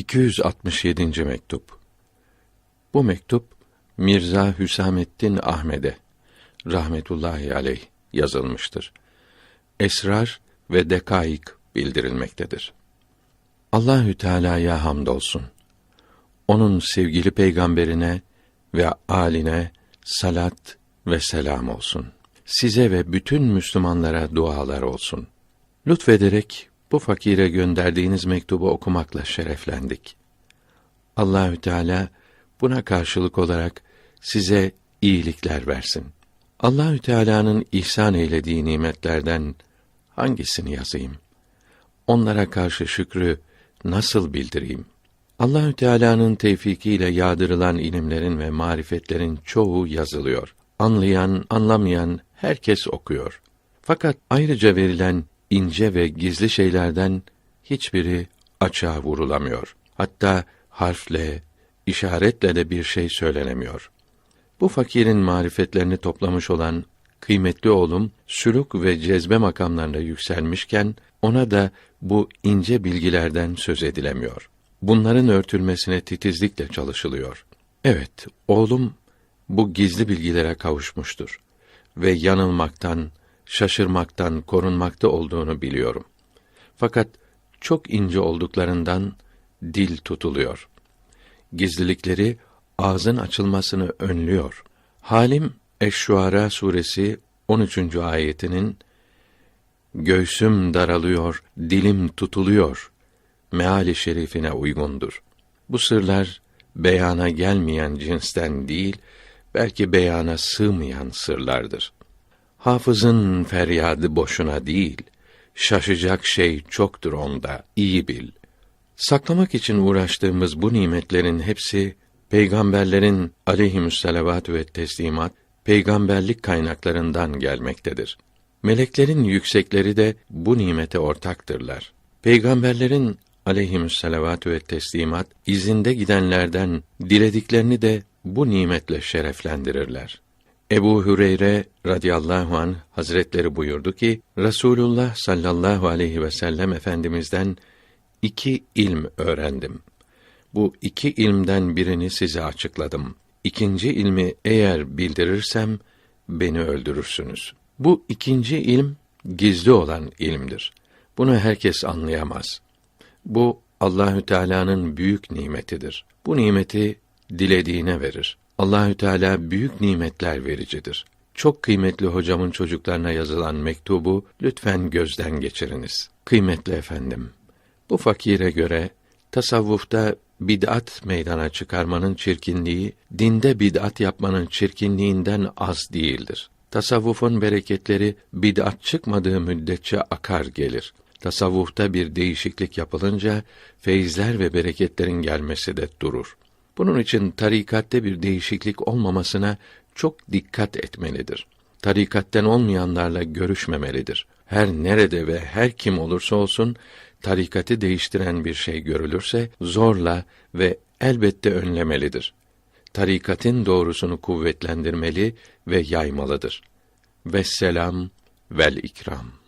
267. mektup. Bu mektup Mirza Hüsamettin Ahmed'e rahmetullahi aleyh yazılmıştır. Esrar ve dekaik bildirilmektedir. Allahü Teala'ya hamdolsun. Onun sevgili peygamberine ve aline salat ve selam olsun. Size ve bütün Müslümanlara dualar olsun. Lütfederek bu fakire gönderdiğiniz mektubu okumakla şereflendik. Allahü Teala buna karşılık olarak size iyilikler versin. Allahü Teala'nın ihsan eylediği nimetlerden hangisini yazayım? Onlara karşı şükrü nasıl bildireyim? Allahü Teala'nın tevfikiyle yağdırılan ilimlerin ve marifetlerin çoğu yazılıyor. Anlayan, anlamayan herkes okuyor. Fakat ayrıca verilen ince ve gizli şeylerden hiçbiri açığa vurulamıyor. Hatta harfle, işaretle de bir şey söylenemiyor. Bu fakirin marifetlerini toplamış olan kıymetli oğlum sülük ve cezbe makamlarına yükselmişken ona da bu ince bilgilerden söz edilemiyor. Bunların örtülmesine titizlikle çalışılıyor. Evet, oğlum bu gizli bilgilere kavuşmuştur ve yanılmaktan, şaşırmaktan korunmakta olduğunu biliyorum. Fakat çok ince olduklarından dil tutuluyor. Gizlilikleri ağzın açılmasını önlüyor. Halim Eş-Şuara suresi 13. ayetinin göğsüm daralıyor, dilim tutuluyor meali şerifine uygundur. Bu sırlar beyana gelmeyen cinsten değil, belki beyana sığmayan sırlardır. Hafızın feryadı boşuna değil, şaşacak şey çoktur onda, iyi bil. Saklamak için uğraştığımız bu nimetlerin hepsi peygamberlerin aleyhissalavat ve teslimat peygamberlik kaynaklarından gelmektedir. Meleklerin yüksekleri de bu nimete ortaktırlar. Peygamberlerin aleyhissalavat ve teslimat izinde gidenlerden dilediklerini de bu nimetle şereflendirirler. Ebu Hüreyre radıyallahu an Hazretleri buyurdu ki Rasulullah sallallahu aleyhi ve sellem efendimizden iki ilm öğrendim. Bu iki ilmden birini size açıkladım. İkinci ilmi eğer bildirirsem beni öldürürsünüz. Bu ikinci ilm gizli olan ilmdir. Bunu herkes anlayamaz. Bu Allahü Teala'nın büyük nimetidir. Bu nimeti dilediğine verir. Allahü Teala büyük nimetler vericidir. Çok kıymetli hocamın çocuklarına yazılan mektubu lütfen gözden geçiriniz. Kıymetli efendim, bu fakire göre tasavvufta bid'at meydana çıkarmanın çirkinliği dinde bid'at yapmanın çirkinliğinden az değildir. Tasavvufun bereketleri bid'at çıkmadığı müddetçe akar gelir. Tasavvufta bir değişiklik yapılınca feyizler ve bereketlerin gelmesi de durur. Bunun için tarikatte bir değişiklik olmamasına çok dikkat etmelidir. Tarikatten olmayanlarla görüşmemelidir. Her nerede ve her kim olursa olsun tarikatı değiştiren bir şey görülürse zorla ve elbette önlemelidir. Tarikatin doğrusunu kuvvetlendirmeli ve yaymalıdır. Vesselam vel ikram.